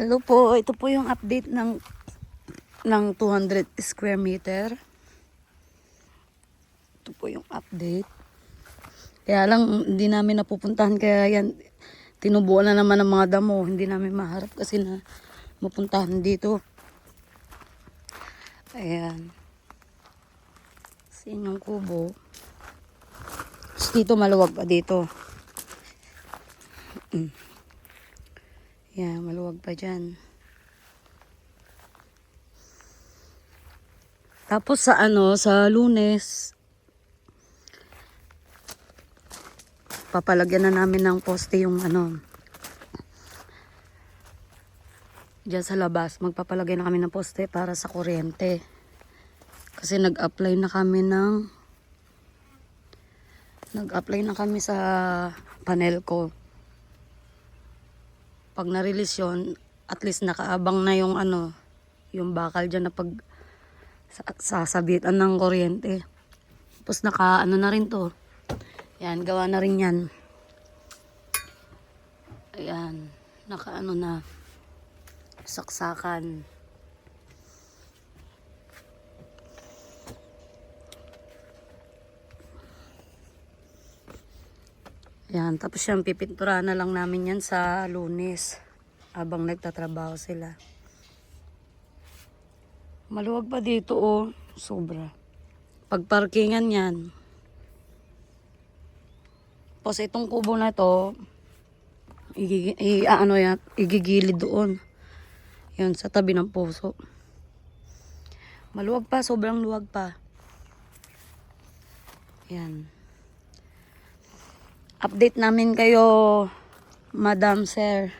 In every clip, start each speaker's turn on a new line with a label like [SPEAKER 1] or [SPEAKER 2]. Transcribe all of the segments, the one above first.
[SPEAKER 1] Hello po, ito po yung update ng ng 200 square meter. Ito po yung update. Kaya lang hindi namin napupuntahan kaya yan tinubuan na naman ng mga damo. Hindi namin maharap kasi na mapuntahan dito. Ayan. Kasi yung kubo. Tapos dito maluwag pa dito. Mm. Yan, maluwag pa dyan. Tapos sa ano, sa lunes, papalagyan na namin ng poste yung ano, dyan sa labas, magpapalagay na kami ng poste para sa kuryente. Kasi nag-apply na kami ng, nag-apply na kami sa panel ko pag na-release yun, at least nakaabang na yung ano, yung bakal dyan na pag sa- sasabitan ng kuryente. Tapos naka ano na rin to. Yan, gawa na rin yan. Ayan, naka ano na, saksakan. Yan, tapos yan, pipintura na lang namin yan sa lunes. Habang nagtatrabaho sila. Maluwag pa dito oh. Sobra. Pagparkingan yan. Tapos itong kubo na to, i, ano yan, igigilid doon. Yan, sa tabi ng puso. Maluwag pa, sobrang luwag pa. Yan. Update namin kayo, Madam Sir.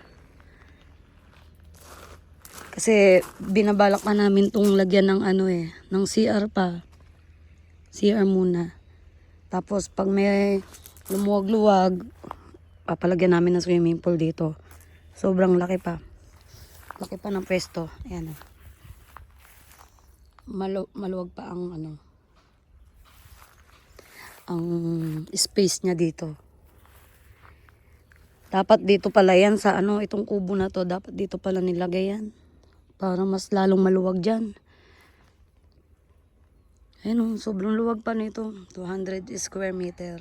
[SPEAKER 1] Kasi binabalak pa namin tong lagyan ng ano eh, ng CR pa. CR muna. Tapos pag may lumuwag-luwag, papalagyan namin ng swimming pool dito. Sobrang laki pa. Laki pa ng pwesto. Ayan. oh. Malu maluwag pa ang ano, ang space niya dito. Dapat dito pala yan sa ano, itong kubo na to, dapat dito pala nilagay yan. Para mas lalong maluwag dyan. Ayun, oh, sobrang luwag pa nito. 200 square meter.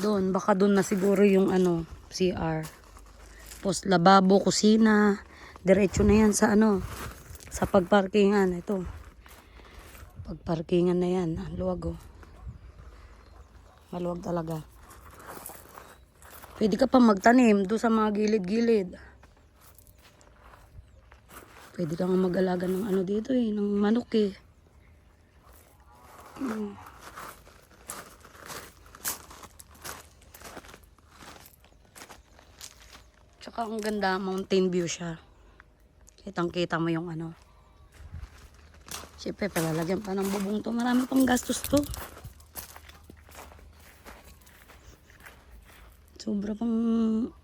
[SPEAKER 1] Doon, baka doon na siguro yung ano, CR. Tapos lababo, kusina. Diretso na yan sa ano, sa pagparkingan. Ito. Pagparkingan na yan. Ang luwag oh. Maluwag talaga. Pwede ka pa magtanim doon sa mga gilid-gilid. Pwede kang mag-alaga ng ano dito eh, ng manok eh. Mm. Tsaka ang ganda, mountain view siya. Kitang-kita mo yung ano. Siyempre, palalagyan pa ng bubong to. Marami pang gastos to. Sobra pang,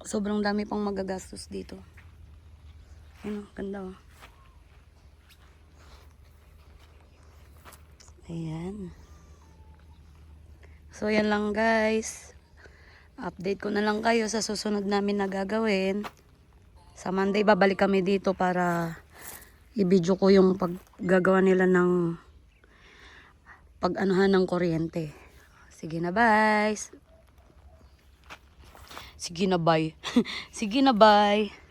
[SPEAKER 1] sobrang dami pang magagastos dito. Ayun, oh, ganda oh. Ayan. So, yan lang guys. Update ko na lang kayo sa susunod namin na gagawin. Sa Monday, babalik kami dito para i-video ko yung paggagawa nila ng pag-anuhan ng kuryente. Sige na, bye! Sige na, bye. Sige na, bye.